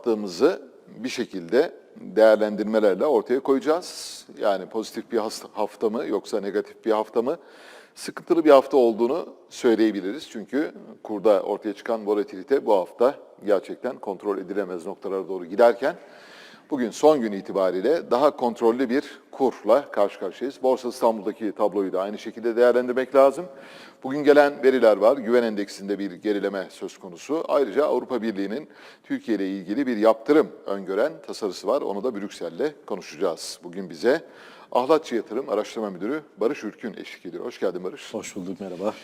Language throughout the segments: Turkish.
yaptığımızı bir şekilde değerlendirmelerle ortaya koyacağız. Yani pozitif bir hafta mı yoksa negatif bir hafta mı? Sıkıntılı bir hafta olduğunu söyleyebiliriz. Çünkü kurda ortaya çıkan volatilite bu hafta gerçekten kontrol edilemez noktalara doğru giderken Bugün son gün itibariyle daha kontrollü bir kurla karşı karşıyayız. Borsa İstanbul'daki tabloyu da aynı şekilde değerlendirmek lazım. Bugün gelen veriler var. Güven endeksinde bir gerileme söz konusu. Ayrıca Avrupa Birliği'nin Türkiye ile ilgili bir yaptırım öngören tasarısı var. Onu da Brüksel'le konuşacağız. Bugün bize Ahlatçı Yatırım Araştırma Müdürü Barış Ürkün eşlik ediyor. Hoş geldin Barış. Hoş bulduk, merhaba.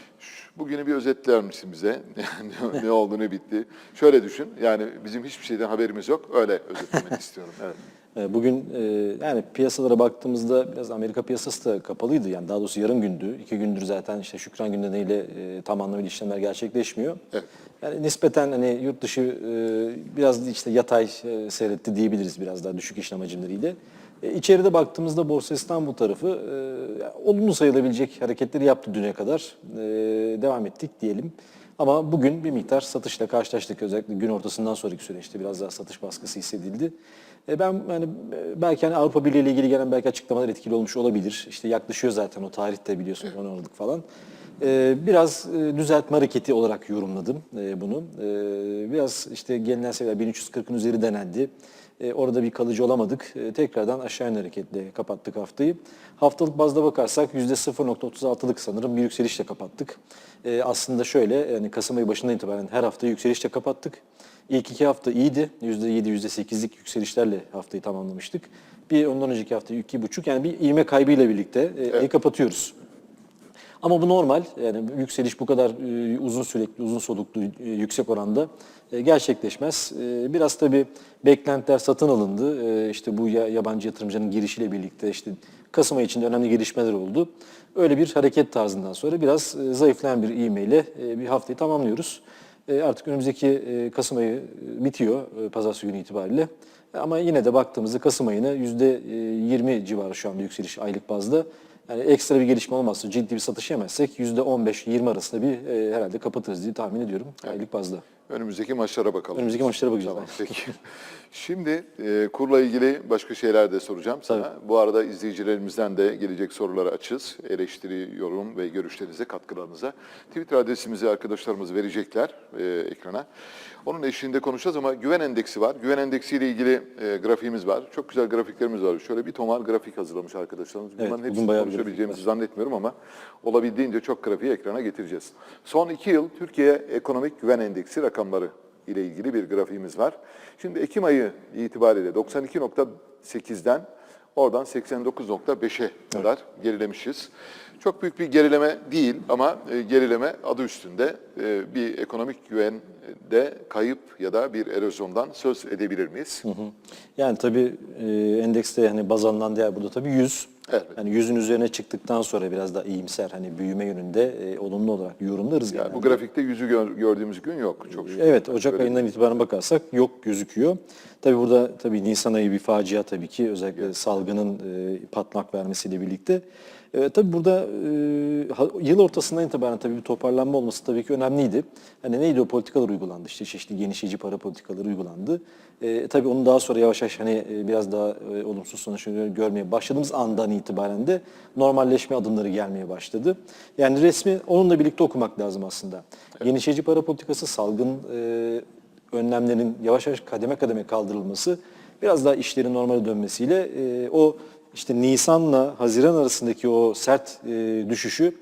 Bugünü bir özetler misin bize? ne, ne oldu, ne bitti? Şöyle düşün, yani bizim hiçbir şeyden haberimiz yok. Öyle özetlemek istiyorum. Evet. Ee, Bugün e, yani piyasalara baktığımızda biraz Amerika piyasası da kapalıydı. Yani daha doğrusu yarım gündü. İki gündür zaten işte Şükran günü nedeniyle e, tam anlamıyla işlemler gerçekleşmiyor. Evet. Yani nispeten hani yurt dışı e, biraz işte yatay seyretti diyebiliriz biraz daha düşük işlem hacimleriyle. E, içeride baktığımızda Borsa İstanbul tarafı e, olumlu sayılabilecek hareketleri yaptı düne kadar. E, devam ettik diyelim. Ama bugün bir miktar satışla karşılaştık. Özellikle gün ortasından sonraki süreçte biraz daha satış baskısı hissedildi. E ben yani e, belki hani Avrupa Birliği ile ilgili gelen belki açıklamalar etkili olmuş olabilir. İşte yaklaşıyor zaten o tarihte biliyorsunuz onu aldık falan. E, biraz e, düzeltme hareketi olarak yorumladım e, bunu. E, biraz işte gelinen seviyeler 1340'ın üzeri denendi. E, orada bir kalıcı olamadık. E, tekrardan aşağı yönlü hareketle kapattık haftayı. Haftalık bazda bakarsak %0.36'lık sanırım bir yükselişle kapattık. E, aslında şöyle yani Kasım ayı başından itibaren her hafta yükselişle kapattık. İlk iki hafta iyiydi. %7, %8'lik yükselişlerle haftayı tamamlamıştık. Bir ondan önceki hafta iki buçuk yani bir ivme kaybıyla birlikte e, ayı kapatıyoruz. Ama bu normal. Yani yükseliş bu kadar e, uzun sürekli, uzun soluklu, e, yüksek oranda e, gerçekleşmez. E, Biraz tabii beklentiler satın alındı. E, İşte bu ya- yabancı yatırımcının girişiyle birlikte işte Kasım ayı içinde önemli gelişmeler oldu. Öyle bir hareket tarzından sonra biraz e, zayıflayan bir ivmeyle e, bir haftayı tamamlıyoruz. E, Artık önümüzdeki e, Kasım ayı e, bitiyor e, pazartesi günü itibariyle. Ama yine de baktığımızda Kasım ayına %20 civarı şu anda yükseliş aylık bazda. Yani ekstra bir gelişme olmazsa, ciddi bir satış yemezsek %15-20 arasında bir e, herhalde kapatırız diye tahmin ediyorum aylık bazda. Önümüzdeki maçlara bakalım. Önümüzdeki maçlara bakacağız. Tamam, peki. Şimdi e, kurla ilgili başka şeyler de soracağım sana. Bu arada izleyicilerimizden de gelecek soruları açız. Eleştiri, yorum ve görüşlerinize, katkılarınıza. Twitter adresimizi arkadaşlarımız verecekler e, ekrana. Onun eşliğinde konuşacağız ama güven endeksi var. Güven endeksiyle ilgili e, grafiğimiz var. Çok güzel grafiklerimiz var. Şöyle bir tomar grafik hazırlamış arkadaşlarımız. Evet, Bunların hepsini konuşabileceğimizi zannetmiyorum ama olabildiğince çok grafiği ekrana getireceğiz. Son iki yıl Türkiye Ekonomik Güven Endeksi rakamları ile ilgili bir grafiğimiz var. Şimdi Ekim ayı itibariyle 92.8'den oradan 89.5'e kadar gerilemişiz. Çok büyük bir gerileme değil ama e, gerileme adı üstünde e, bir ekonomik güvende kayıp ya da bir erozyondan söz edebilir miyiz? Yani tabii e, endekste hani baz alınan değer burada tabii 100. Evet. Yani 100'ün üzerine çıktıktan sonra biraz daha iyimser hani büyüme yönünde e, olumlu olarak yorumlarız Yani genelde. bu grafikte yüzü gör- gördüğümüz gün yok çok şükür. Evet, Ocak Öyle ayından itibaren bakarsak yok gözüküyor. Tabii burada tabii Nisan ayı bir facia tabii ki özellikle salgının e, patlak vermesiyle birlikte. E, tabii burada e, yıl ortasından itibaren tabii bir toparlanma olması tabii ki önemliydi. Hani neydi o politikalar uygulandı? İşte çeşitli genişleyici para politikaları uygulandı. E, tabii onu daha sonra yavaş yavaş hani e, biraz daha e, olumsuz sonuçları görmeye başladığımız andan itibaren de normalleşme adımları gelmeye başladı. Yani resmi onunla birlikte okumak lazım aslında. Genişleyici para politikası salgın e, önlemlerin yavaş yavaş kademe kademe kaldırılması biraz daha işlerin normale dönmesiyle e, o işte Nisan'la Haziran arasındaki o sert e, düşüşü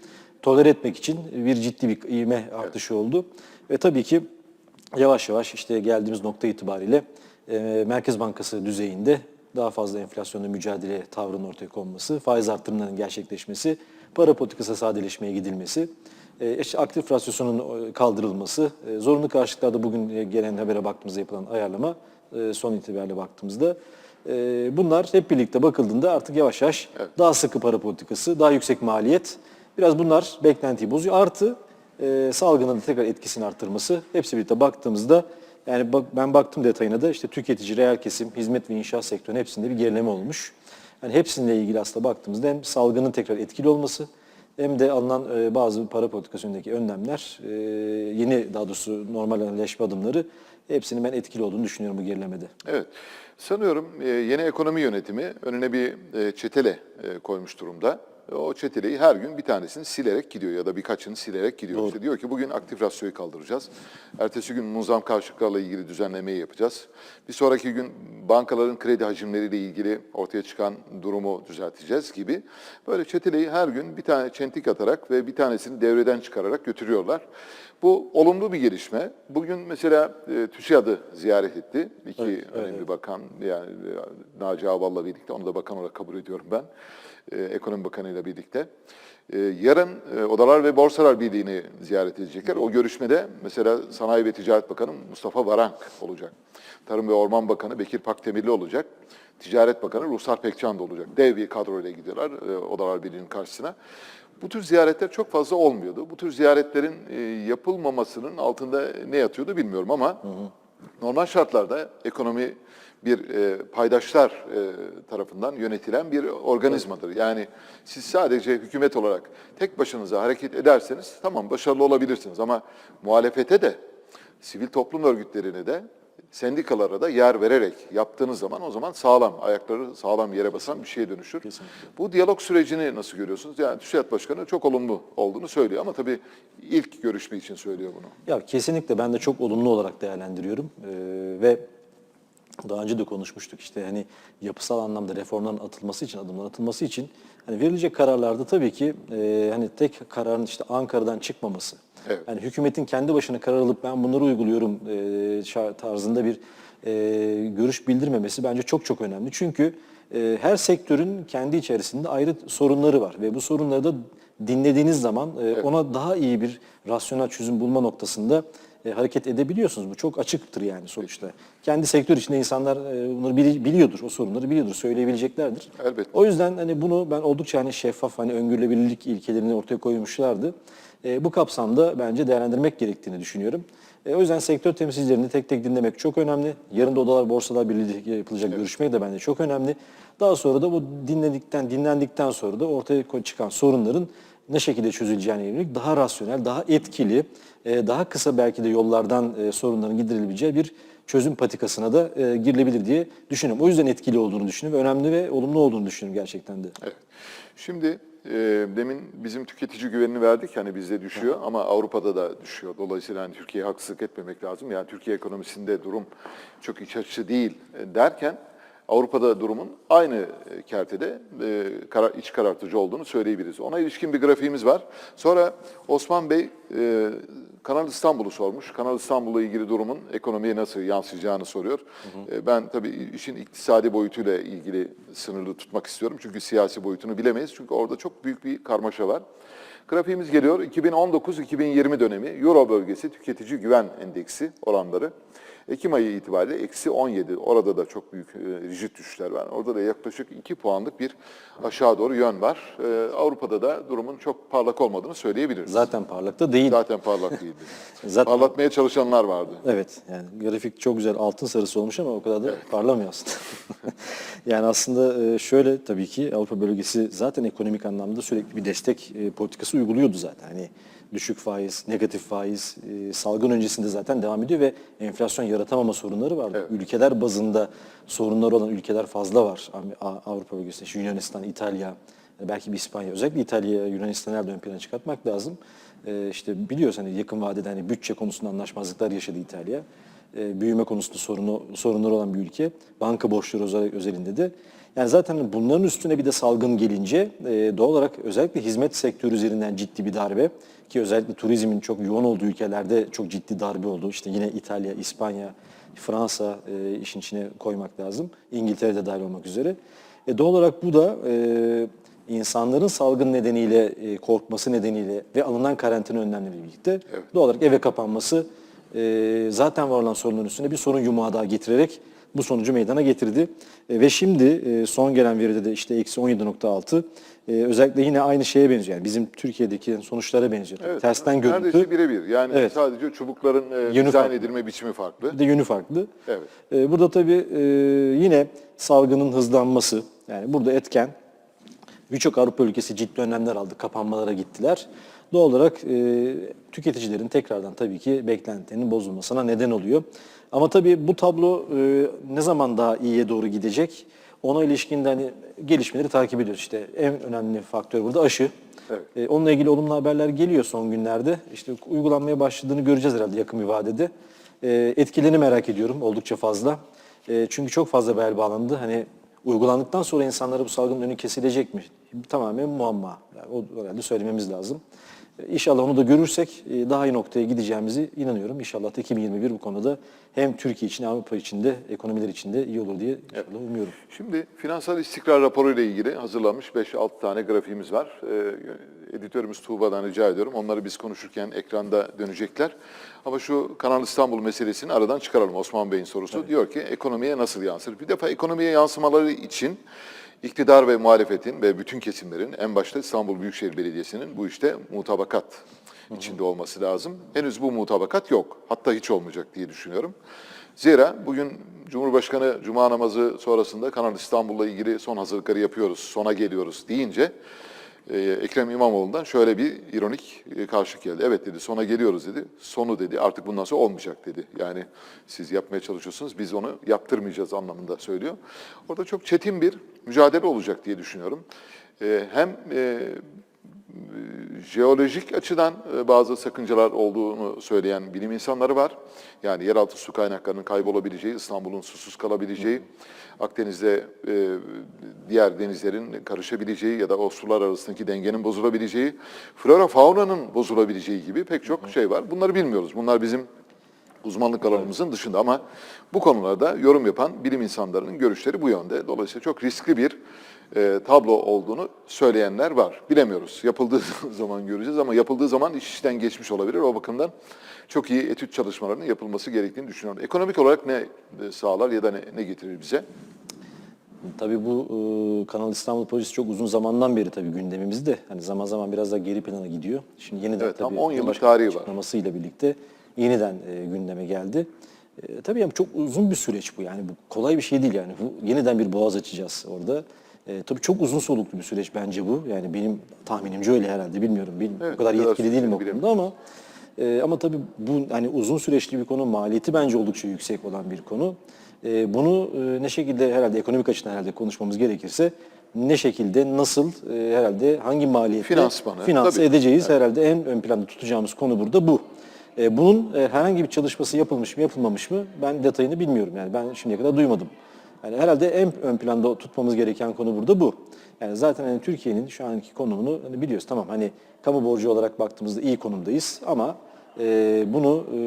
tolere etmek için bir ciddi bir ivme artışı oldu. Ve tabii ki yavaş yavaş işte geldiğimiz nokta itibariyle e, Merkez Bankası düzeyinde daha fazla enflasyonla mücadele tavrının ortaya konması, faiz arttırımlarının gerçekleşmesi, para politikası sadeleşmeye gidilmesi, e, aktif rasyosunun e, kaldırılması, e, zorunlu karşılıklarda bugün e, gelen habere baktığımızda yapılan ayarlama e, son itibariyle baktığımızda e, bunlar hep birlikte bakıldığında artık yavaş yavaş daha sıkı para politikası, daha yüksek maliyet, biraz bunlar beklentiyi bozuyor. Artı e, salgının tekrar etkisini arttırması, hepsi birlikte baktığımızda yani bak, ben baktım detayına da işte tüketici, reel kesim, hizmet ve inşaat sektörünün hepsinde bir gerileme olmuş. Yani hepsininle ilgili aslında baktığımızda hem salgının tekrar etkili olması hem de alınan e, bazı para politikası yönündeki önlemler, e, yeni daha doğrusu normalleşme adımları hepsinin ben etkili olduğunu düşünüyorum bu gerilemede. Evet. Sanıyorum e, yeni ekonomi yönetimi önüne bir e, çetele e, koymuş durumda. O çeteleyi her gün bir tanesini silerek gidiyor ya da birkaçını silerek gidiyor. İşte diyor ki bugün aktif rasyoyu kaldıracağız. Ertesi gün muzam karşılıklarla ilgili düzenlemeyi yapacağız. Bir sonraki gün bankaların kredi hacimleriyle ilgili ortaya çıkan durumu düzelteceğiz gibi. Böyle çeteleyi her gün bir tane çentik atarak ve bir tanesini devreden çıkararak götürüyorlar. Bu olumlu bir gelişme. Bugün mesela e, TÜSİAD'ı ziyaret etti. İki önemli bakan, yani e, Naci Ağbal'la birlikte, onu da bakan olarak kabul ediyorum ben. E, Ekonomi Bakanı ile birlikte. E, yarın e, Odalar ve Borsalar Birliği'ni ziyaret edecekler. O görüşmede mesela Sanayi ve Ticaret Bakanı Mustafa Varank olacak. Tarım ve Orman Bakanı Bekir Pakdemirli olacak. Ticaret Bakanı Ruhsar Pekcan da olacak. Dev bir kadroyla gidiyorlar e, Odalar Birliği'nin karşısına. Bu tür ziyaretler çok fazla olmuyordu. Bu tür ziyaretlerin yapılmamasının altında ne yatıyordu bilmiyorum ama normal şartlarda ekonomi bir e, paydaşlar e, tarafından yönetilen bir organizmadır. Yani siz sadece hükümet olarak tek başınıza hareket ederseniz tamam başarılı olabilirsiniz ama muhalefete de sivil toplum örgütlerine de sendikalara da yer vererek yaptığınız zaman o zaman sağlam, ayakları sağlam yere basan bir şeye dönüşür. Bu diyalog sürecini nasıl görüyorsunuz? Yani TÜSİAD Başkanı çok olumlu olduğunu söylüyor ama tabii ilk görüşme için söylüyor bunu. Ya kesinlikle ben de çok olumlu olarak değerlendiriyorum Ee, ve daha önce de konuşmuştuk işte hani yapısal anlamda reformların atılması için, adımların atılması için hani verilecek kararlarda tabii ki e, hani tek kararın işte Ankara'dan çıkmaması. Evet. Yani hükümetin kendi başına karar alıp ben bunları uyguluyorum e, tarzında bir e, görüş bildirmemesi bence çok çok önemli. Çünkü e, her sektörün kendi içerisinde ayrı sorunları var ve bu sorunları da dinlediğiniz zaman e, ona daha iyi bir rasyonel çözüm bulma noktasında e, hareket edebiliyorsunuz. Bu çok açıktır yani sonuçta. Kendi sektör içinde insanlar e, bunları bili- biliyordur, o sorunları biliyordur, söyleyebileceklerdir. Elbette. O yüzden hani bunu ben oldukça hani şeffaf, hani öngörülebilirlik ilkelerini ortaya koymuşlardı. E, bu kapsamda bence değerlendirmek gerektiğini düşünüyorum. E, o yüzden sektör temsilcilerini tek tek dinlemek çok önemli. Yarın da Odalar Borsalar Birliği yapılacak görüşmek de bence çok önemli. Daha sonra da bu dinledikten, dinlendikten sonra da ortaya çıkan sorunların ne şekilde çözüleceğine yönelik daha rasyonel, daha etkili, daha kısa belki de yollardan e, sorunların giderilebileceği bir çözüm patikasına da e, girilebilir diye düşünüyorum. O yüzden etkili olduğunu düşünüyorum. Önemli ve olumlu olduğunu düşünüyorum gerçekten de. Evet. Şimdi e, demin bizim tüketici güvenini verdik hani bizde düşüyor ama Avrupa'da da düşüyor. Dolayısıyla hani Türkiye'ye haksızlık etmemek lazım. Yani Türkiye ekonomisinde durum çok iç açıcı değil e, derken Avrupa'da durumun aynı e, kertede e, karar, iç karartıcı olduğunu söyleyebiliriz. Ona ilişkin bir grafiğimiz var. Sonra Osman Bey e, Kanal İstanbul'u sormuş. Kanal İstanbul'la ilgili durumun ekonomiye nasıl yansıyacağını soruyor. E, Ben tabii işin iktisadi boyutuyla ilgili sınırlı tutmak istiyorum. Çünkü siyasi boyutunu bilemeyiz. Çünkü orada çok büyük bir karmaşa var. Grafiğimiz geliyor. 2019-2020 dönemi Euro bölgesi tüketici güven endeksi oranları. Ekim ayı itibariyle eksi 17. Orada da çok büyük e, rigid düşüşler var. Orada da yaklaşık 2 puanlık bir aşağı doğru yön var. E, Avrupa'da da durumun çok parlak olmadığını söyleyebiliriz. Zaten parlakta değil. Zaten parlak değildi. Zaten- Parlatmaya çalışanlar vardı. Evet yani grafik çok güzel altın sarısı olmuş ama o kadar da parlamıyor aslında. yani aslında e, şöyle tabii ki Avrupa bölgesi zaten ekonomik anlamda sürekli bir destek e, politikası uyguluyordu zaten. Hani düşük faiz, negatif faiz, e, salgın öncesinde zaten devam ediyor ve enflasyon yaratamama sorunları vardı. Ülkeler bazında sorunları olan ülkeler fazla var Avrupa bölgesinde. İşte Yunanistan, İtalya, belki bir İspanya. Özellikle İtalya, Yunanistan'ı nerede ön plana çıkartmak lazım. E, işte biliyoruz hani yakın vadede hani bütçe konusunda anlaşmazlıklar yaşadı İtalya. E, büyüme konusunda sorunu, sorunları olan bir ülke. Banka borçları özel- özelinde de. Yani zaten bunların üstüne bir de salgın gelince e, doğal olarak özellikle hizmet sektörü üzerinden ciddi bir darbe ki özellikle turizmin çok yoğun olduğu ülkelerde çok ciddi darbe oldu. İşte yine İtalya, İspanya, Fransa e, işin içine koymak lazım. İngiltere de dahil olmak üzere. E, doğal olarak bu da e, insanların salgın nedeniyle e, korkması nedeniyle ve alınan karantina önlemleriyle birlikte doğal olarak eve kapanması e, zaten var olan sorunların üstüne bir sorun yumağı daha getirerek bu sonucu meydana getirdi. E, ve şimdi e, son gelen veride de işte eksi 17.6 e, özellikle yine aynı şeye benziyor. Yani bizim Türkiye'deki sonuçlara benziyor. Evet, Tersten görüntü. Neredeyse birebir. Yani Evet. sadece çubukların e, Yönü dizayn farklı. edilme biçimi farklı. Bir de yönü farklı. Evet. Ee, burada tabii e, yine salgının hızlanması, yani burada etken birçok Avrupa ülkesi ciddi önlemler aldı, kapanmalara gittiler. Doğal olarak e, tüketicilerin tekrardan tabii ki beklentilerinin bozulmasına neden oluyor. Ama tabii bu tablo e, ne zaman daha iyiye doğru gidecek? Ona ilişkin de hani gelişmeleri takip ediyoruz. İşte en önemli faktör burada aşı. Evet. E, onunla ilgili olumlu haberler geliyor son günlerde. İşte uygulanmaya başladığını göreceğiz herhalde yakın bir vadede. E, etkilerini merak ediyorum oldukça fazla. E, çünkü çok fazla bel bağlandı. Hani uygulandıktan sonra insanlara bu salgının önü kesilecek mi? Tamamen muamma. Yani o herhalde söylememiz lazım. İnşallah onu da görürsek e, daha iyi noktaya gideceğimizi inanıyorum. İnşallah da 2021 bu konuda hem Türkiye için, Avrupa için de, ekonomiler için de iyi olur diye inşallah umuyorum. Şimdi finansal istikrar raporu ile ilgili hazırlanmış 5-6 tane grafiğimiz var. Ee, editörümüz Tuğba'dan rica ediyorum. Onları biz konuşurken ekranda dönecekler. Ama şu Kanal İstanbul meselesini aradan çıkaralım. Osman Bey'in sorusu. Diyor ki ekonomiye nasıl yansır? Bir defa ekonomiye yansımaları için iktidar ve muhalefetin ve bütün kesimlerin en başta İstanbul Büyükşehir Belediyesi'nin bu işte mutabakat içinde olması lazım. Henüz bu mutabakat yok. Hatta hiç olmayacak diye düşünüyorum. Zira bugün Cumhurbaşkanı Cuma namazı sonrasında Kanal İstanbul'la ilgili son hazırlıkları yapıyoruz, sona geliyoruz deyince Ekrem İmamoğlu'ndan şöyle bir ironik e, karşılık geldi. Evet dedi sona geliyoruz dedi. Sonu dedi artık bundan sonra olmayacak dedi. Yani siz yapmaya çalışıyorsunuz biz onu yaptırmayacağız anlamında söylüyor. Orada çok çetin bir mücadele olacak diye düşünüyorum. E, hem e, jeolojik açıdan e, bazı sakıncalar olduğunu söyleyen bilim insanları var. Yani yeraltı su kaynaklarının kaybolabileceği, İstanbul'un susuz kalabileceği, Akdeniz'de e, diğer denizlerin karışabileceği ya da o sular arasındaki dengenin bozulabileceği, flora faunanın bozulabileceği gibi pek çok şey var. Bunları bilmiyoruz. Bunlar bizim uzmanlık alanımızın dışında ama bu konularda yorum yapan bilim insanlarının görüşleri bu yönde. Dolayısıyla çok riskli bir e, tablo olduğunu söyleyenler var. Bilemiyoruz. Yapıldığı zaman göreceğiz ama yapıldığı zaman iş işten geçmiş olabilir. O bakımdan çok iyi etüt çalışmalarının yapılması gerektiğini düşünüyorum. Ekonomik olarak ne e, sağlar ya da ne, ne getirir bize? Tabii bu e, Kanal İstanbul projesi çok uzun zamandan beri tabii gündemimizde. Hani zaman zaman biraz da geri plana gidiyor. Şimdi yeniden Evet, tam tabii 10 yıllık tarihi var. açıklamasıyla birlikte yeniden e, gündeme geldi. E, tabii yani çok uzun bir süreç bu yani bu kolay bir şey değil yani. Bu yeniden bir boğaz açacağız orada. E, tabii çok uzun soluklu bir süreç bence bu. Yani benim tahminimce öyle herhalde bilmiyorum. Bil, Evet, o kadar yetkili değilim o konuda ama e, ama tabii bu hani uzun süreçli bir konu, maliyeti bence oldukça yüksek olan bir konu. E, bunu e, ne şekilde herhalde ekonomik açıdan herhalde konuşmamız gerekirse ne şekilde, nasıl, e, herhalde hangi maliyetle Finansmanı, finanse tabii. edeceğiz herhalde en ön planda tutacağımız konu burada bu. E, bunun e, herhangi bir çalışması yapılmış mı, yapılmamış mı ben detayını bilmiyorum. Yani ben şimdiye kadar duymadım. Yani herhalde en ön planda tutmamız gereken konu burada bu. Yani zaten hani Türkiye'nin şu anki konumunu hani biliyoruz. Tamam hani kamu borcu olarak baktığımızda iyi konumdayız ama e, bunu e,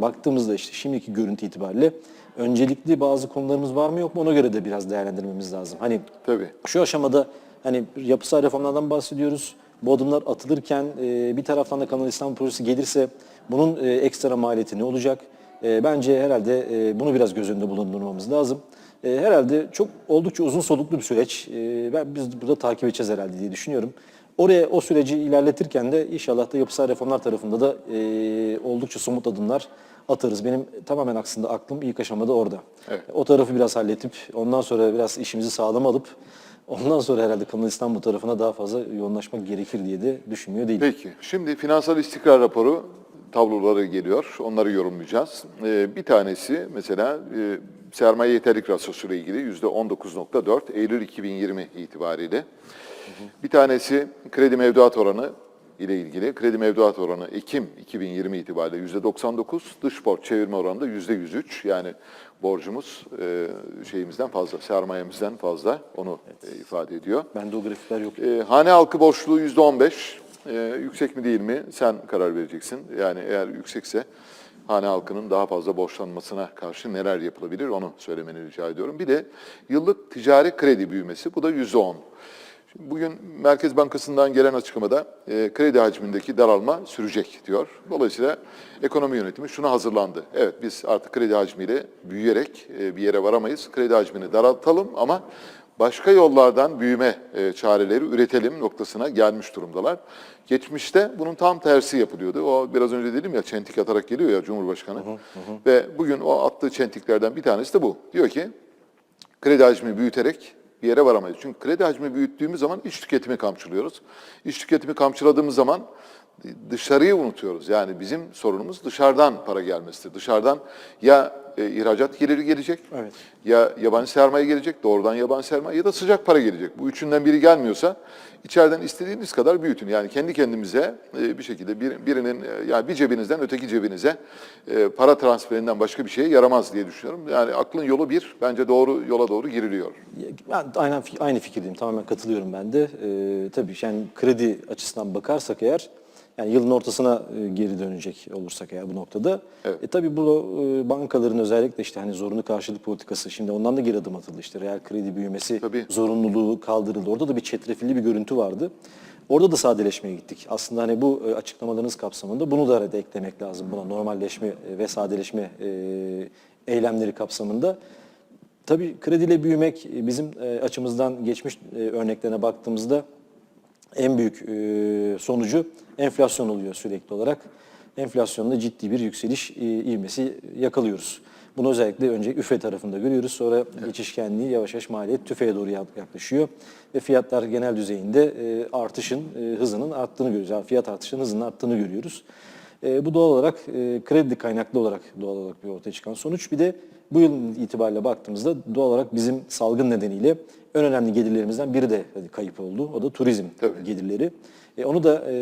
baktığımızda işte şimdiki görüntü itibariyle öncelikli bazı konularımız var mı yok mu ona göre de biraz değerlendirmemiz lazım. Hani Tabii. şu aşamada hani yapısal reformlardan bahsediyoruz. Bu adımlar atılırken e, bir taraftan da Kanal İstanbul projesi gelirse bunun e, ekstra maliyeti ne olacak? E, bence herhalde e, bunu biraz göz önünde bulundurmamız lazım. E, herhalde çok oldukça uzun soluklu bir süreç. E, ben biz burada takip edeceğiz herhalde diye düşünüyorum. Oraya o süreci ilerletirken de inşallah da yapısal reformlar tarafında da e, oldukça somut adımlar atarız. Benim tamamen aksında aklım ilk aşamada orada. Evet. O tarafı biraz halledip ondan sonra biraz işimizi sağlam alıp ondan sonra herhalde Kanal İstanbul tarafına daha fazla yoğunlaşmak gerekir diye de düşünmüyor değilim. Peki. Şimdi finansal istikrar raporu tabloları geliyor. Onları yorumlayacağız. Ee, bir tanesi mesela e, sermaye yeterlik rasyosu ile ilgili %19.4 Eylül 2020 itibariyle. Bir tanesi kredi mevduat oranı ile ilgili. Kredi mevduat oranı Ekim 2020 itibariyle %99, dış borç çevirme oranı da %103. Yani borcumuz e, şeyimizden fazla, sermayemizden fazla onu e, ifade ediyor. Bende o grafikler yok. E, hane halkı borçluluğu yüzde on beş. Yüksek mi değil mi sen karar vereceksin. Yani eğer yüksekse hane halkının daha fazla borçlanmasına karşı neler yapılabilir onu söylemeni rica ediyorum. Bir de yıllık ticari kredi büyümesi bu da yüzde on. Şimdi Bugün Merkez Bankası'ndan gelen açıklamada e, kredi hacmindeki daralma sürecek diyor. Dolayısıyla ekonomi yönetimi şuna hazırlandı. Evet biz artık kredi hacmiyle büyüyerek e, bir yere varamayız. Kredi hacmini daraltalım ama başka yollardan büyüme e, çareleri üretelim noktasına gelmiş durumdalar. Geçmişte bunun tam tersi yapılıyordu. O biraz önce dedim ya çentik atarak geliyor ya Cumhurbaşkanı. Ve bugün o attığı çentiklerden bir tanesi de bu. Diyor ki kredi hacmini büyüterek bir yere varamayız. Çünkü kredi hacmi büyüttüğümüz zaman iç tüketimi kamçılıyoruz. İç tüketimi kamçıladığımız zaman dışarıyı unutuyoruz. Yani bizim sorunumuz dışarıdan para gelmesidir. Dışarıdan ya e, ihracat geliri gelecek, Evet. ya yabancı sermaye gelecek, doğrudan yabancı sermaye ya da sıcak para gelecek. Bu üçünden biri gelmiyorsa içeriden istediğiniz kadar büyütün. Yani kendi kendimize e, bir şekilde bir, birinin e, yani bir cebinizden öteki cebinize e, para transferinden başka bir şeye yaramaz diye düşünüyorum. Yani aklın yolu bir, bence doğru yola doğru giriliyor. Ben aynen aynı fikirdeyim. Tamamen katılıyorum ben de. Ee, tabii yani kredi açısından bakarsak eğer yani yılın ortasına e, geri dönecek olursak eğer bu noktada. Evet. E, tabii bu e, bankaların özellikle işte hani zorunlu karşılık politikası şimdi ondan da geri adım atıldı. İşte reel kredi büyümesi Tabii. zorunluluğu kaldırıldı. Orada da bir çetrefilli bir görüntü vardı. Orada da sadeleşmeye gittik. Aslında hani bu e, açıklamalarınız kapsamında bunu da arada eklemek lazım. Buna normalleşme ve sadeleşme eylemleri kapsamında. Tabii krediyle büyümek bizim açımızdan geçmiş örneklerine baktığımızda en büyük e, sonucu enflasyon oluyor sürekli olarak. Enflasyonda ciddi bir yükseliş e, ivmesi yakalıyoruz. Bunu özellikle önce üfe tarafında görüyoruz. Sonra geçişkenliği yavaş yavaş maliyet tüfeğe doğru yak- yaklaşıyor. Ve fiyatlar genel düzeyinde e, artışın hızının arttığını görüyoruz. Yani fiyat artışının hızının arttığını görüyoruz. E, bu doğal olarak e, kredi kaynaklı olarak doğal olarak bir ortaya çıkan sonuç. Bir de bu yıl itibariyle baktığımızda doğal olarak bizim salgın nedeniyle en önemli gelirlerimizden biri de hani kayıp oldu. O da turizm Tabii. gelirleri. E, onu da e,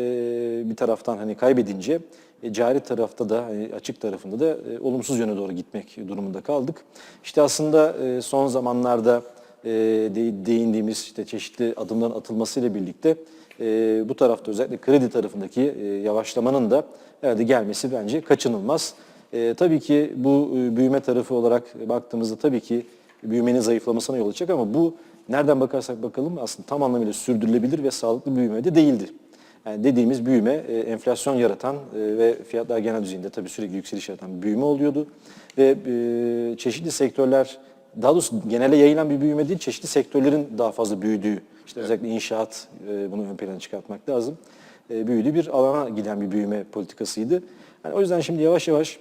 bir taraftan hani kaybedince e, cari tarafta da hani açık tarafında da e, olumsuz yöne doğru gitmek durumunda kaldık. İşte aslında e, son zamanlarda e, de- değindiğimiz işte çeşitli adımların atılmasıyla birlikte e, bu tarafta özellikle kredi tarafındaki e, yavaşlamanın da herhalde gelmesi bence kaçınılmaz. E, tabii ki bu e, büyüme tarafı olarak baktığımızda tabii ki büyümenin zayıflamasına yol açacak ama bu nereden bakarsak bakalım aslında tam anlamıyla sürdürülebilir ve sağlıklı büyüme de değildi. Yani dediğimiz büyüme e, enflasyon yaratan e, ve fiyatlar genel düzeyinde tabii sürekli yükseliş yaratan bir büyüme oluyordu. Ve e, çeşitli sektörler daha doğrusu genele yayılan bir büyüme değil, çeşitli sektörlerin daha fazla büyüdüğü, işte özellikle inşaat e, bunu ön plana çıkartmak lazım. E, büyüdüğü bir alana giden bir büyüme politikasıydı. Yani o yüzden şimdi yavaş yavaş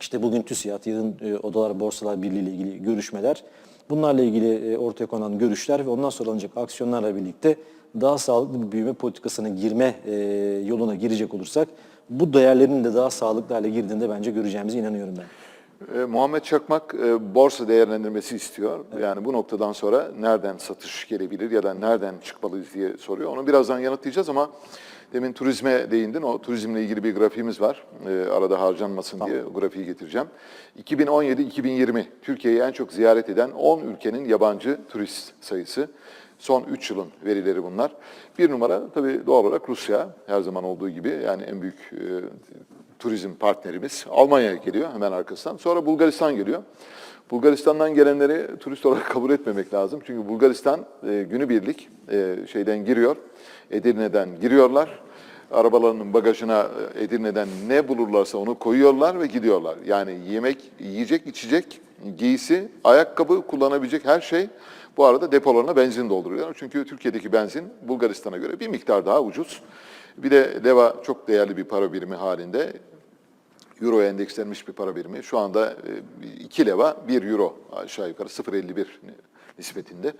işte bugün TÜSİAD, yarın e, Odalar Borsalar Birliği ile ilgili görüşmeler, bunlarla ilgili e, ortaya konan görüşler ve ondan sonra alınacak aksiyonlarla birlikte daha sağlıklı bir büyüme politikasına girme e, yoluna girecek olursak bu değerlerin de daha sağlıklı hale girdiğinde bence göreceğimize inanıyorum ben. E, Muhammed Çakmak e, borsa değerlendirmesi istiyor. Yani bu noktadan sonra nereden satış gelebilir ya da nereden çıkmalıyız diye soruyor. Onu birazdan yanıtlayacağız ama demin turizme değindin. O turizmle ilgili bir grafiğimiz var. E, arada harcanmasın diye o grafiği getireceğim. 2017-2020 Türkiye'yi en çok ziyaret eden 10 ülkenin yabancı turist sayısı. Son 3 yılın verileri bunlar. Bir numara tabii doğal olarak Rusya her zaman olduğu gibi yani en büyük e, turizm partnerimiz. Almanya geliyor hemen arkasından. Sonra Bulgaristan geliyor. Bulgaristan'dan gelenleri turist olarak kabul etmemek lazım. Çünkü Bulgaristan e, günübirlik e, şeyden giriyor. Edirne'den giriyorlar. Arabalarının bagajına e, Edirne'den ne bulurlarsa onu koyuyorlar ve gidiyorlar. Yani yemek, yiyecek, içecek, giysi, ayakkabı kullanabilecek her şey bu arada depolarına benzin dolduruyorlar. Çünkü Türkiye'deki benzin Bulgaristan'a göre bir miktar daha ucuz. Bir de leva çok değerli bir para birimi halinde. Euro'ya endekslenmiş bir para birimi. Şu anda 2 leva 1 euro aşağı yukarı 0.51 nispetinde.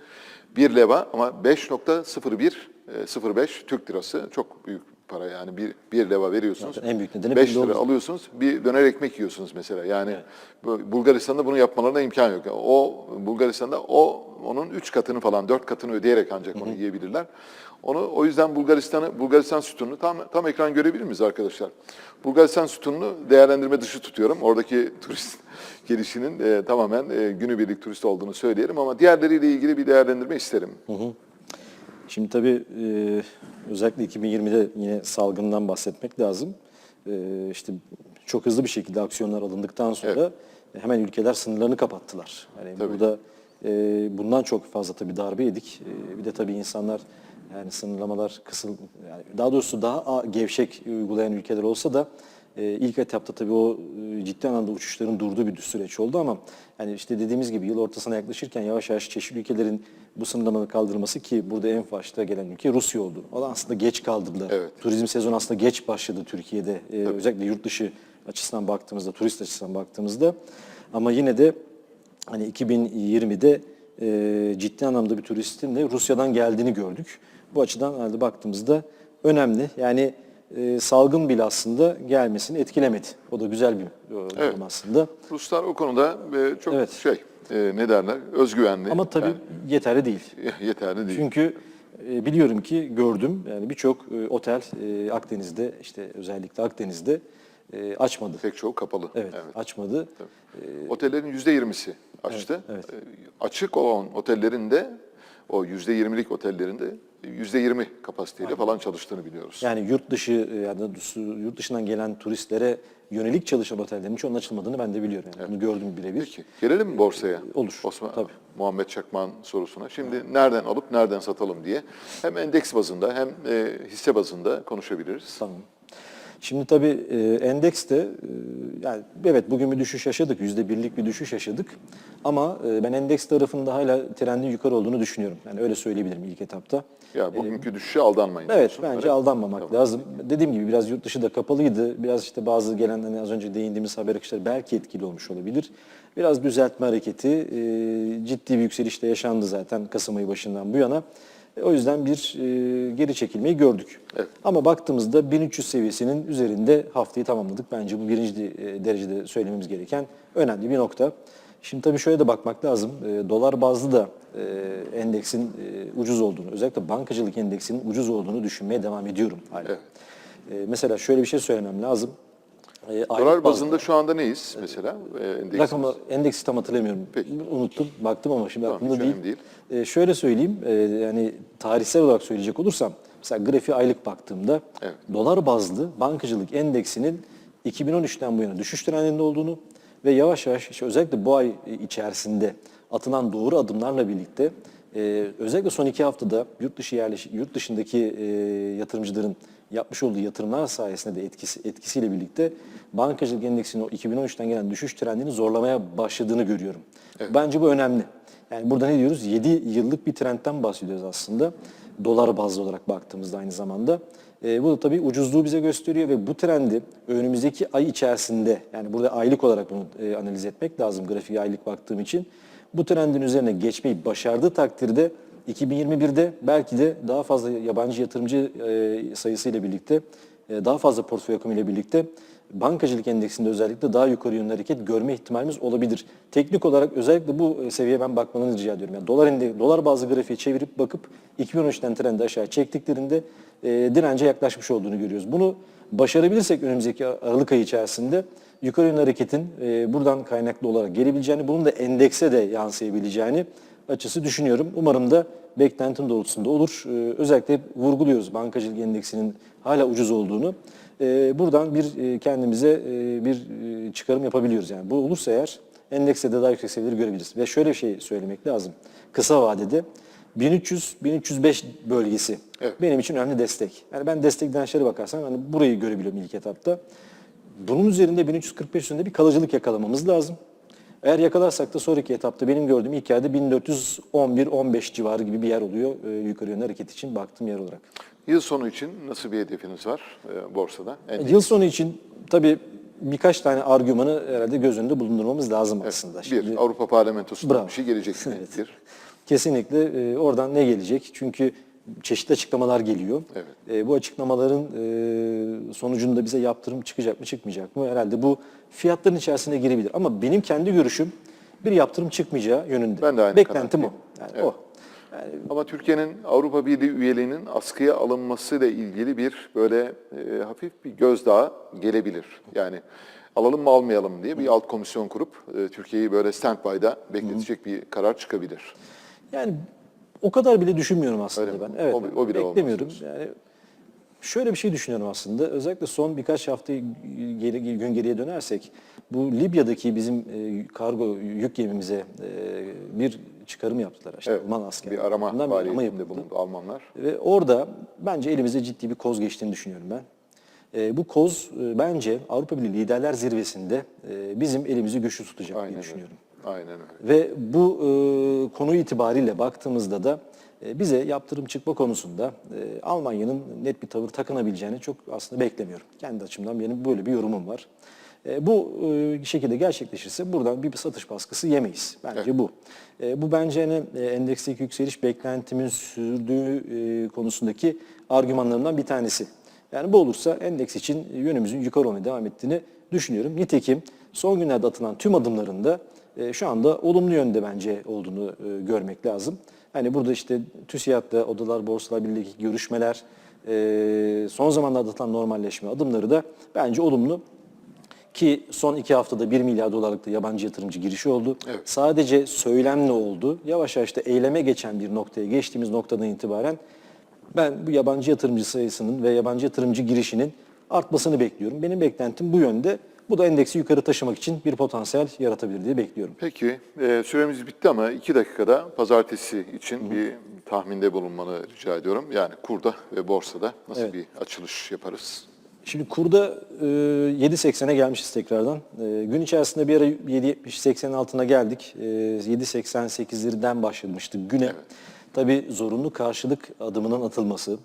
1 leva ama 5.01 e, 05 Türk lirası çok büyük para yani bir, bir leva veriyorsunuz. Zaten en büyük nedeni 5 belli lira alıyorsunuz bir döner ekmek yiyorsunuz mesela. Yani bu- Bulgaristan'da bunu yapmalarına imkan yok. O Bulgaristan'da o onun 3 katını falan 4 katını ödeyerek ancak onu yiyebilirler. Onu o yüzden Bulgaristan'ı Bulgaristan sütununu tam tam ekran görebilir miyiz arkadaşlar? Bulgaristan sütununu değerlendirme dışı tutuyorum. Oradaki turist gelişinin e, tamamen e, günübirlik turist olduğunu söyleyelim ama diğerleriyle ilgili bir değerlendirme isterim. Şimdi tabii e, özellikle 2020'de yine salgından bahsetmek lazım. E, işte çok hızlı bir şekilde aksiyonlar alındıktan sonra hemen ülkeler sınırlarını kapattılar. Yani Tabii. burada e, bundan çok fazla tabii darbe yedik. E, bir de tabii insanlar yani sınırlamalar kısıl, yani daha doğrusu daha gevşek uygulayan ülkeler olsa da e, ilk etapta tabii o e, ciddi anlamda uçuşların durduğu bir süreç oldu ama yani işte dediğimiz gibi yıl ortasına yaklaşırken yavaş yavaş çeşitli ülkelerin bu sınırlamanın kaldırılması ki burada en başta gelen ülke Rusya oldu. O da aslında geç kaldırdılar. Evet. Turizm sezonu aslında geç başladı Türkiye'de. E, özellikle yurt dışı açısından baktığımızda, turist açısından baktığımızda. Ama yine de hani 2020'de e, ciddi anlamda bir turistin de Rusya'dan geldiğini gördük. Bu açıdan halde baktığımızda önemli. Yani e, salgın bile aslında gelmesini etkilemedi. O da güzel bir e, durum Evet. aslında. Ruslar o konuda e, çok Evet. şey e, ne derler özgüvenli. Ama tabii Yani yeterli değil. yeterli değil. Çünkü e, biliyorum ki gördüm yani birçok e, otel e, Akdeniz'de işte özellikle Akdeniz'de e, açmadı. Pek çoğu kapalı. Evet, açmadı. Otellerin yüzde yirmisi açtı. Evet, evet. E, Açık olan otellerin de o yüzde yirmilik otellerinde yüzde yirmi kapasiteyle falan çalıştığını biliyoruz. Yani yurt dışı e, ya da yurt dışından gelen turistlere yönelik çalışan otellerin çoğunun açılmadığını ben de biliyorum. Yani Bunu gördüm birebir. Peki gelelim mi borsaya? Olur, Osman, tabii. Muhammed Çakman sorusuna. Şimdi nereden alıp nereden satalım diye hem endeks bazında hem e, hisse bazında konuşabiliriz. Tamam. Şimdi tabii e, endekste e, yani evet bugün bir düşüş yaşadık. Yüzde birlik bir düşüş yaşadık. Ama e, ben endeks tarafında hala trendin yukarı olduğunu düşünüyorum. Yani öyle söyleyebilirim ilk etapta. Ya bugünkü düşüşe aldanmayın. Evet diyorsun. bence Öyle. aldanmamak lazım. Dediğim gibi biraz yurt dışı da kapalıydı. Biraz işte bazı gelen hani az önce değindiğimiz haber akışları belki etkili olmuş olabilir. Biraz düzeltme hareketi e, ciddi bir yükseliş de yaşandı zaten Kasım ayı başından bu yana. O yüzden bir e, geri çekilmeyi gördük. Evet. Ama baktığımızda 1300 seviyesinin üzerinde haftayı tamamladık. Bence bu birinci e, derecede söylememiz gereken önemli bir nokta. Şimdi tabii şöyle de bakmak lazım. E, dolar bazlı da e, endeksin e, ucuz olduğunu, özellikle bankacılık endeksinin ucuz olduğunu düşünmeye devam ediyorum hala. Evet. E, mesela şöyle bir şey söylemem lazım. E, Dolar bazında şu anda neyiz mesela? E, endeksimiz? Rakamı, endeksi tam hatırlamıyorum. Peki. Unuttum, baktım ama şimdi Tamam, aklımda değil. değil. Ee, şöyle söyleyeyim, e, yani tarihsel olarak söyleyecek olursam, mesela grafiğe aylık baktığımda Evet. dolar bazlı bankacılık endeksinin 2013'ten bu yana düşüş trendinde olduğunu ve yavaş yavaş işte özellikle bu ay içerisinde atılan doğru adımlarla birlikte e, özellikle son iki haftada yurt dışı yerleş yurt dışındaki e, yatırımcıların yapmış olduğu yatırımlar sayesinde de etkisi etkisiyle birlikte bankacılık endeksinin o 2013'ten gelen düşüş trendini zorlamaya başladığını görüyorum. Bence bu önemli. Yani burada ne diyoruz? 7 yıllık bir trendten bahsediyoruz aslında. Dolar bazlı olarak baktığımızda aynı zamanda. E, bu da tabii ucuzluğu bize gösteriyor ve bu trendi önümüzdeki ay içerisinde yani burada aylık olarak bunu e, analiz etmek lazım grafiğe aylık baktığım için. Bu trendin üzerine geçmeyi başardığı takdirde 2021'de belki de daha fazla yabancı yatırımcı e, sayısıyla birlikte e, daha fazla portföy akımıyla birlikte bankacılık endeksinde özellikle daha yukarı yönlü hareket görme ihtimalimiz olabilir. Teknik olarak özellikle bu e, seviyeye ben bakmanızı rica ediyorum. Yani dolar ende, dolar bazı grafiği çevirip bakıp 2013'ten trendi aşağı çektiklerinde e, dirence yaklaşmış olduğunu görüyoruz. Bunu başarabilirsek önümüzdeki Aralık ayı içerisinde yukarı yönlü hareketin e, buradan kaynaklı olarak gelebileceğini, bunun da endekse de yansıyabileceğini açısı düşünüyorum. Umarım da beklentim doğrultusunda olur. Ee, özellikle vurguluyoruz bankacılık endeksinin hala ucuz olduğunu. Ee, buradan bir e, kendimize e, bir e, çıkarım yapabiliyoruz. Yani bu olursa eğer endekste de daha yüksek seviyeleri görebiliriz. Ve şöyle bir şey söylemek lazım. Kısa vadede 1300-1305 bölgesi Evet. benim için önemli destek. Yani ben destek dirençlere bakarsam hani burayı görebiliyorum ilk etapta. Bunun üzerinde 1345 üzerinde bir kalıcılık yakalamamız lazım. Eğer yakalarsak da sonraki etapta benim gördüğüm ilk yerde 1411-15 civarı gibi bir yer oluyor e, yukarı yönlü hareket için baktığım yer olarak. Yıl sonu için nasıl bir hedefiniz var e, borsada? Endeks. Yıl sonu için tabii birkaç tane argümanı herhalde göz önünde bulundurmamız lazım aslında. Bir, Avrupa Parlamentosu'ndan Bravo. bir şey gelecek? Evet. Bir. Kesinlikle e, oradan ne gelecek? Çünkü çeşitli açıklamalar geliyor. Evet. E, bu açıklamaların e, sonucunda bize yaptırım çıkacak mı çıkmayacak mı? Herhalde bu fiyatların içerisine girebilir. Ama benim kendi görüşüm bir yaptırım çıkmayacağı yönünde. Ben de aynı Beklentim o. Yani Evet. o. Ama Türkiye'nin Avrupa Birliği üyeliğinin askıya alınmasıyla ilgili bir böyle e, hafif bir gözdağı gelebilir. Yani alalım mı almayalım diye bir alt komisyon kurup e, Türkiye'yi böyle standby'da bekletecek bir karar çıkabilir. Yani o kadar bile düşünmüyorum aslında Öyle mi? ben. Evet. O- o bile beklemiyorum. Yani şöyle bir şey düşünüyorum aslında. Özellikle son birkaç hafta geri, gün geriye dönersek bu Libya'daki bizim e, kargo yük gemimize e, bir çıkarım yaptılar. İşte Evet, Alman asker. bir arama Bundan faaliyetinde bulundu Almanlar. Ve orada bence elimize ciddi bir koz geçtiğini düşünüyorum ben. E, bu koz e, bence Avrupa Birliği Liderler Zirvesi'nde e, bizim elimizi güçlü tutacak Aynen diye öyle. Aynen öyle. Ve bu e, konu itibariyle baktığımızda da e, bize yaptırım çıkma konusunda e, Almanya'nın net bir tavır takınabileceğini çok aslında beklemiyorum. Kendi açımdan benim böyle bir yorumum var. E, bu e, şekilde gerçekleşirse buradan bir satış baskısı yemeyiz. Bence Evet. bu. E, bu bence hani e, endeksteki yükseliş beklentimin sürdüğü e, konusundaki argümanlarımdan bir tanesi. Yani bu olursa endeks için yönümüzün yukarı olmaya devam ettiğini düşünüyorum. Nitekim son günlerde atılan tüm adımlarında şu anda olumlu yönde bence olduğunu e, görmek lazım. Hani burada işte TÜSİAD'la Odalar Borsalar Birliği'ndeki görüşmeler, e, son zamanlarda atılan normalleşme adımları da bence olumlu. Ki son iki haftada 1 milyar dolarlık da yabancı yatırımcı girişi oldu. Evet. Sadece söylemle oldu. Yavaş yavaş da eyleme geçen bir noktaya geçtiğimiz noktadan itibaren ben bu yabancı yatırımcı sayısının ve yabancı yatırımcı girişinin artmasını bekliyorum. Benim beklentim bu yönde. Bu da endeksi yukarı taşımak için bir potansiyel yaratabilir diye bekliyorum. Peki, e, süremiz bitti ama iki dakikada pazartesi için bir tahminde bulunmanı rica ediyorum. Yani kurda ve borsada nasıl Evet. bir açılış yaparız? Şimdi kurda e, 7.80'e gelmişiz tekrardan. E, gün içerisinde bir ara 7.70-80'in altına geldik. E, 7.88'lerden başlamıştık güne. Tabii zorunlu karşılık adımının atılması,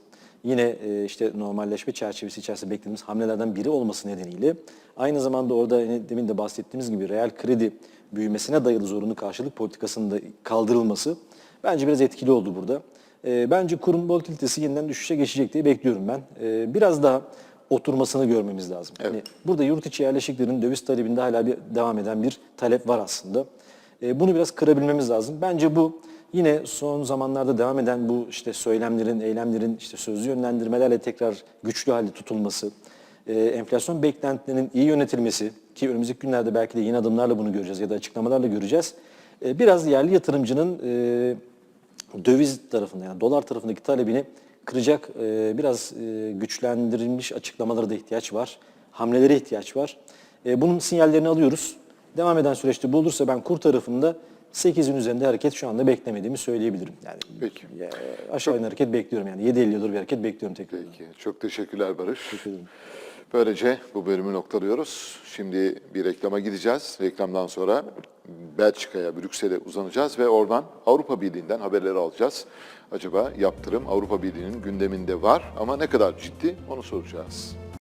yine e, işte normalleşme çerçevesi içerisinde beklediğimiz hamlelerden biri olması nedeniyle aynı zamanda orada yine demin de bahsettiğimiz gibi reel kredi büyümesine dayalı zorunlu karşılık politikasının da kaldırılması bence biraz etkili oldu burada. E, bence kurun volatilitesi yeniden düşüşe geçecek diye bekliyorum ben. E, biraz daha oturmasını görmemiz lazım. Hani burada yurt içi yerleşiklerin döviz talebinde hala bir devam eden bir talep var aslında. E, bunu biraz kırabilmemiz lazım. Bence bu yine son zamanlarda devam eden bu işte söylemlerin, eylemlerin işte sözlü yönlendirmelerle tekrar güçlü halde tutulması, e, enflasyon beklentilerinin iyi yönetilmesi ki önümüzdeki günlerde belki de yeni adımlarla bunu göreceğiz ya da açıklamalarla göreceğiz. E, biraz yerli yatırımcının e, döviz tarafında yani dolar tarafındaki talebini kıracak e, biraz e, güçlendirilmiş açıklamalara da ihtiyaç var. Hamlelere ihtiyaç var. E, bunun sinyallerini alıyoruz. Devam eden süreçte bu olursa ben kur tarafında 8'in üzerinde hareket şu anda beklemediğimi söyleyebilirim. Yani Peki. e, aşağı yönlü hareket bekliyorum yani 7.50 olur bir hareket bekliyorum tekrar. Peki, çok teşekkürler Barış. Teşekkür ederim. Böylece bu bölümü noktalıyoruz. Şimdi bir reklama gideceğiz. Reklamdan sonra Belçika'ya, Brüksel'e uzanacağız ve oradan Avrupa Birliği'nden haberleri alacağız. Acaba yaptırım Avrupa Birliği'nin gündeminde var ama ne kadar ciddi onu soracağız.